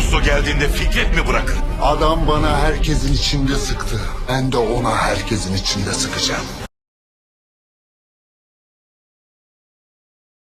Russo geldiğinde Fikret mi bırakır? Adam bana herkesin içinde sıktı. Ben de ona herkesin içinde sıkacağım.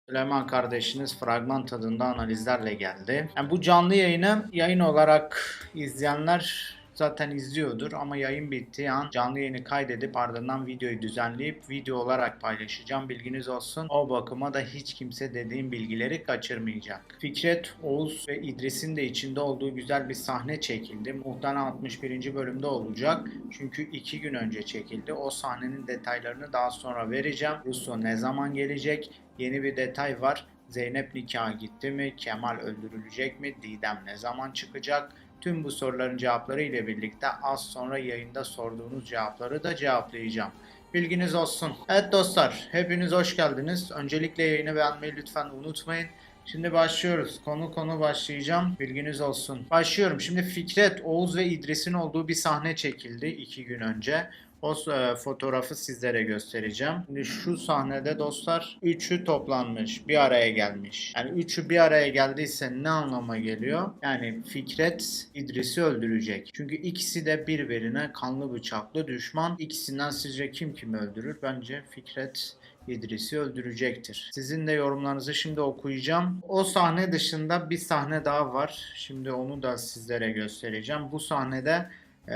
Süleyman kardeşiniz fragman tadında analizlerle geldi. Yani bu canlı yayını yayın olarak izleyenler zaten izliyordur ama yayın bittiği an canlı yayını kaydedip ardından videoyu düzenleyip video olarak paylaşacağım. Bilginiz olsun. O bakıma da hiç kimse dediğim bilgileri kaçırmayacak. Fikret, Oğuz ve İdris'in de içinde olduğu güzel bir sahne çekildi. Muhtemelen 61. bölümde olacak. Çünkü iki gün önce çekildi. O sahnenin detaylarını daha sonra vereceğim. Russo ne zaman gelecek? Yeni bir detay var. Zeynep nikaha gitti mi? Kemal öldürülecek mi? Didem ne zaman çıkacak? Tüm bu soruların cevapları ile birlikte az sonra yayında sorduğunuz cevapları da cevaplayacağım. Bilginiz olsun. Evet dostlar, hepiniz hoş geldiniz. Öncelikle yayını beğenmeyi lütfen unutmayın. Şimdi başlıyoruz. Konu konu başlayacağım. Bilginiz olsun. Başlıyorum. Şimdi Fikret, Oğuz ve İdris'in olduğu bir sahne çekildi iki gün önce. O e, fotoğrafı sizlere göstereceğim. Şimdi şu sahnede dostlar üçü toplanmış, bir araya gelmiş. Yani üçü bir araya geldiyse ne anlama geliyor? Yani Fikret İdris'i öldürecek. Çünkü ikisi de birbirine kanlı bıçaklı düşman. İkisinden sizce kim kimi öldürür? Bence Fikret İdris'i öldürecektir. Sizin de yorumlarınızı şimdi okuyacağım. O sahne dışında bir sahne daha var. Şimdi onu da sizlere göstereceğim. Bu sahnede ee,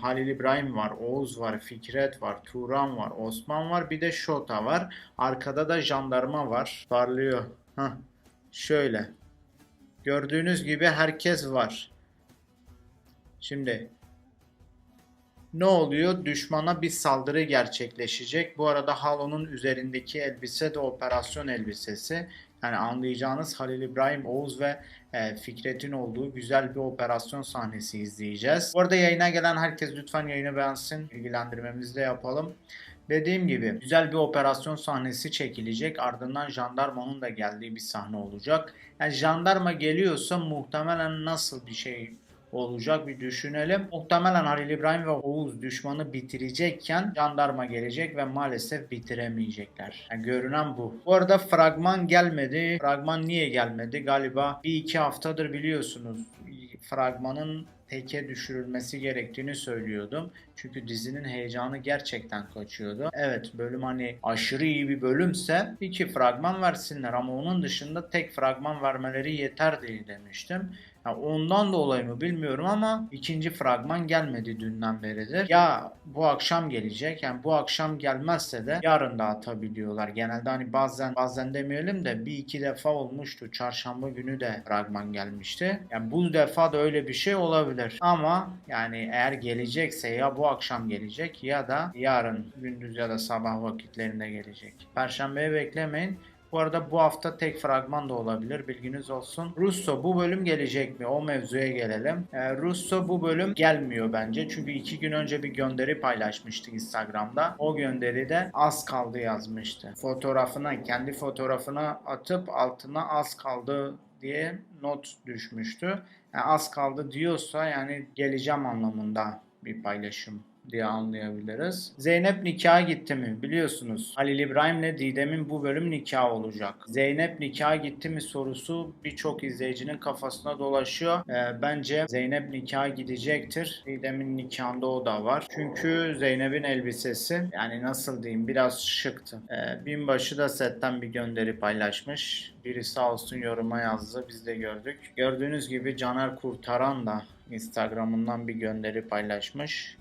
Halil İbrahim var, Oğuz var, Fikret var, Turan var, Osman var, bir de Şota var. Arkada da jandarma var. Parlıyor. Heh. Şöyle. Gördüğünüz gibi herkes var. Şimdi ne oluyor? Düşmana bir saldırı gerçekleşecek. Bu arada Halo'nun üzerindeki elbise de operasyon elbisesi. Yani anlayacağınız Halil İbrahim, Oğuz ve e, Fikret'in olduğu güzel bir operasyon sahnesi izleyeceğiz. Bu arada yayına gelen herkes lütfen yayını beğensin. Bilgilendirmemizi de yapalım. Dediğim gibi güzel bir operasyon sahnesi çekilecek. Ardından jandarmanın da geldiği bir sahne olacak. Yani jandarma geliyorsa muhtemelen nasıl bir şey olacak bir düşünelim. Muhtemelen Halil İbrahim ve Oğuz düşmanı bitirecekken jandarma gelecek ve maalesef bitiremeyecekler. Yani görünen bu. Bu arada fragman gelmedi. Fragman niye gelmedi? Galiba bir iki haftadır biliyorsunuz fragmanın teke düşürülmesi gerektiğini söylüyordum. Çünkü dizinin heyecanı gerçekten kaçıyordu. Evet bölüm hani aşırı iyi bir bölümse iki fragman versinler ama onun dışında tek fragman vermeleri yeter diye demiştim. Ya ondan dolayı mı bilmiyorum ama ikinci fragman gelmedi dünden beridir. Ya bu akşam gelecek. Yani bu akşam gelmezse de yarın da atabiliyorlar. Genelde hani bazen bazen demeyelim de bir iki defa olmuştu. Çarşamba günü de fragman gelmişti. Yani bu defa da öyle bir şey olabilir. Ama yani eğer gelecekse ya bu akşam gelecek ya da yarın gündüz ya da sabah vakitlerinde gelecek. Perşembeye beklemeyin. Bu arada bu hafta tek fragman da olabilir bilginiz olsun. Russo bu bölüm gelecek mi? O mevzuya gelelim. Ee, Russo bu bölüm gelmiyor bence. Çünkü iki gün önce bir gönderi paylaşmıştı Instagram'da. O gönderide az kaldı yazmıştı. Fotoğrafına kendi fotoğrafına atıp altına az kaldı diye not düşmüştü. Yani az kaldı diyorsa yani geleceğim anlamında bir paylaşım diye anlayabiliriz. Zeynep nikaha gitti mi? Biliyorsunuz Halil İbrahim'le Didem'in bu bölüm nikahı olacak. Zeynep nikaha gitti mi sorusu birçok izleyicinin kafasına dolaşıyor. Ee, bence Zeynep nikaha gidecektir. Didem'in nikahında o da var. Çünkü Zeynep'in elbisesi yani nasıl diyeyim biraz şıktı. Ee, binbaşı da setten bir gönderi paylaşmış. Biri sağ olsun yoruma yazdı. Biz de gördük. Gördüğünüz gibi Caner Kurtaran da Instagram'ından bir gönderi paylaşmış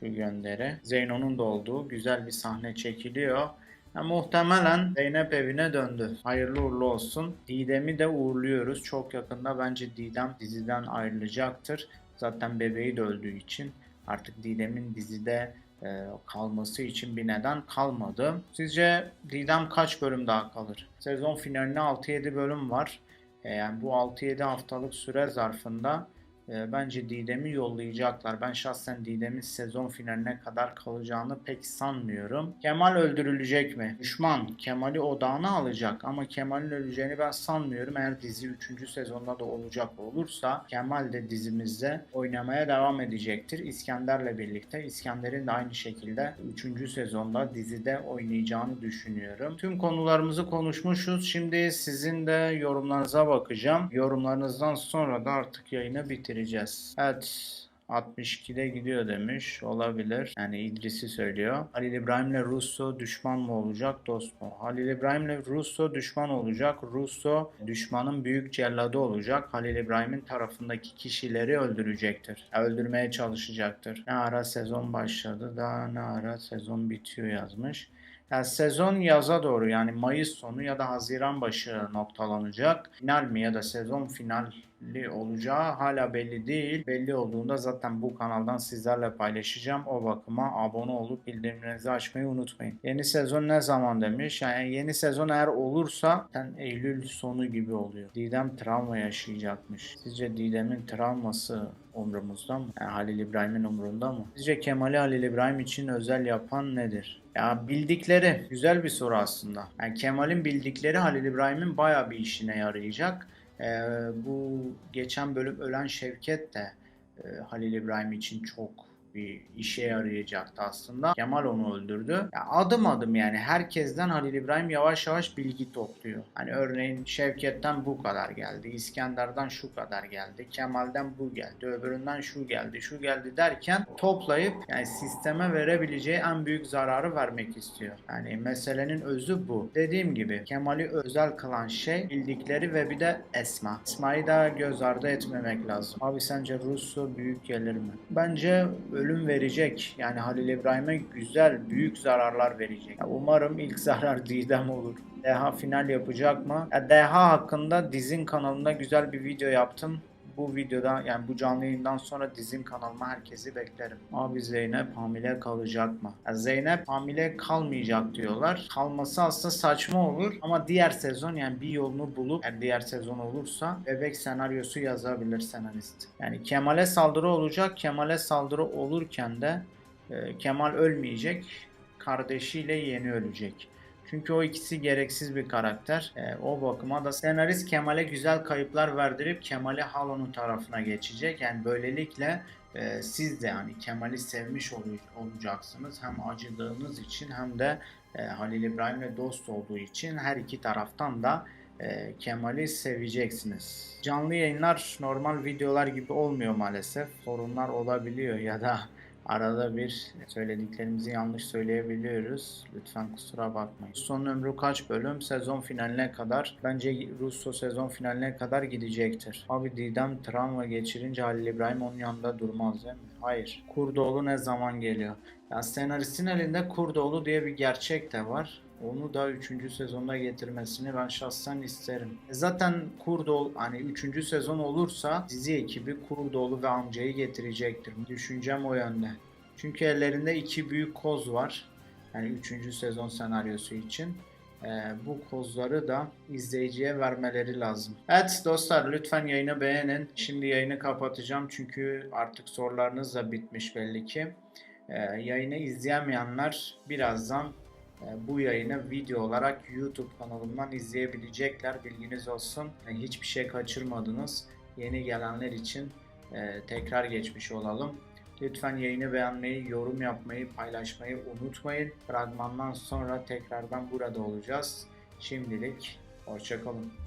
şu gönderi. Zeyno'nun da olduğu güzel bir sahne çekiliyor. Ya, muhtemelen Zeynep evine döndü. Hayırlı uğurlu olsun. Didem'i de uğurluyoruz. Çok yakında bence Didem diziden ayrılacaktır. Zaten bebeği de öldüğü için artık Didem'in dizide e, kalması için bir neden kalmadı. Sizce Didem kaç bölüm daha kalır? Sezon finaline 6-7 bölüm var. E, yani bu 6-7 haftalık süre zarfında e, bence Didem'i yollayacaklar. Ben şahsen Didem'in sezon finaline kadar kalacağını pek sanmıyorum. Kemal öldürülecek mi? Düşman Kemal'i odağına alacak ama Kemal'in öleceğini ben sanmıyorum. Eğer dizi 3. sezonda da olacak olursa Kemal de dizimizde oynamaya devam edecektir. İskender'le birlikte. İskender'in de aynı şekilde 3. sezonda dizide oynayacağını düşünüyorum. Tüm konularımızı konuşmuşuz. Şimdi sizin de yorumlarınıza bakacağım. Yorumlarınızdan sonra da artık yayını bitireceğiz. Evet. 62'de gidiyor demiş. Olabilir. Yani İdris'i söylüyor. Halil İbrahim'le Russo düşman mı olacak, dost mu? Halil İbrahim'le Russo düşman olacak. Russo düşmanın büyük celladı olacak. Halil İbrahim'in tarafındaki kişileri öldürecektir. Öldürmeye çalışacaktır. Ne ara sezon başladı da ne ara sezon bitiyor yazmış. Ya sezon yaza doğru yani Mayıs sonu ya da Haziran başı noktalanacak. Final mi ya da sezon finali olacağı hala belli değil. Belli olduğunda zaten bu kanaldan sizlerle paylaşacağım. O bakıma abone olup bildirimlerinizi açmayı unutmayın. Yeni sezon ne zaman demiş? Yani yeni sezon eğer olursa zaten Eylül sonu gibi oluyor. Didem travma yaşayacakmış. Sizce Didem'in travması umrumuzda mı? Yani Halil İbrahim'in umrunda mı? Sizce Kemal'i Halil İbrahim için özel yapan nedir? Ya bildikleri güzel bir soru aslında. Yani Kemal'in bildikleri Halil İbrahim'in bayağı bir işine yarayacak. Ee, bu geçen bölüm ölen Şevket de e, Halil İbrahim için çok bir işe yarayacaktı aslında. Kemal onu öldürdü. Ya adım adım yani herkesten Halil İbrahim yavaş yavaş bilgi topluyor. Hani örneğin Şevket'ten bu kadar geldi, İskender'den şu kadar geldi, Kemal'den bu geldi, öbüründen şu geldi, şu geldi derken toplayıp yani sisteme verebileceği en büyük zararı vermek istiyor. Yani meselenin özü bu. Dediğim gibi Kemal'i özel kılan şey bildikleri ve bir de Esma. Esma'yı da göz ardı etmemek lazım. Abi sence Russo büyük gelir mi? Bence ölüm verecek. Yani Halil İbrahim'e güzel, büyük zararlar verecek. Ya umarım ilk zarar Didem olur. Deha final yapacak mı? Ya Deha hakkında Dizin kanalında güzel bir video yaptım. Bu videoda yani bu canlı yayından sonra Dizin kanalıma herkesi beklerim. Abi Zeynep hamile kalacak mı? Ya Zeynep hamile kalmayacak diyorlar. Kalması aslında saçma olur ama diğer sezon yani bir yolunu bulup eğer diğer sezon olursa bebek senaryosu yazabilir senarist. Yani Kemal'e saldırı olacak. Kemal'e saldırı olurken de e, Kemal ölmeyecek. Kardeşiyle yeğeni ölecek. Çünkü o ikisi gereksiz bir karakter. Ee, o bakıma da senarist Kemal'e güzel kayıplar verdirip Kemal'i Halo'nun tarafına geçecek. Yani böylelikle e, siz de yani Kemal'i sevmiş ol- olacaksınız. Hem acıdığınız için hem de e, Halil İbrahim'le dost olduğu için her iki taraftan da e, Kemal'i seveceksiniz. Canlı yayınlar normal videolar gibi olmuyor maalesef. Sorunlar olabiliyor ya da arada bir söylediklerimizi yanlış söyleyebiliyoruz. Lütfen kusura bakmayın. Son ömrü kaç bölüm? Sezon finaline kadar. Bence Russo sezon finaline kadar gidecektir. Abi Didem travma geçirince Halil İbrahim onun yanında durmaz değil mi? Hayır. Kurdoğlu ne zaman geliyor? Ya senaristin elinde Kurdoğlu diye bir gerçek de var. Onu da 3. sezonda getirmesini ben şahsen isterim. E Zaten Kurdoğlu hani 3. sezon olursa dizi ekibi Kurdoğlu ve amcayı getirecektir. Düşüncem o yönde. Çünkü ellerinde iki büyük koz var. Yani 3. sezon senaryosu için. Ee, bu kozları da izleyiciye vermeleri lazım. Evet dostlar lütfen yayını beğenin. Şimdi yayını kapatacağım çünkü artık sorularınız da bitmiş belli ki. Ee, yayını izleyemeyenler birazdan bu yayını video olarak YouTube kanalımdan izleyebilecekler. Bilginiz olsun. E, Hiçbir şey kaçırmadınız. Yeni gelenler için e, tekrar geçmiş olalım. Lütfen yayını beğenmeyi, yorum yapmayı, paylaşmayı unutmayın. Fragmandan sonra tekrardan burada olacağız. Şimdilik hoşçakalın.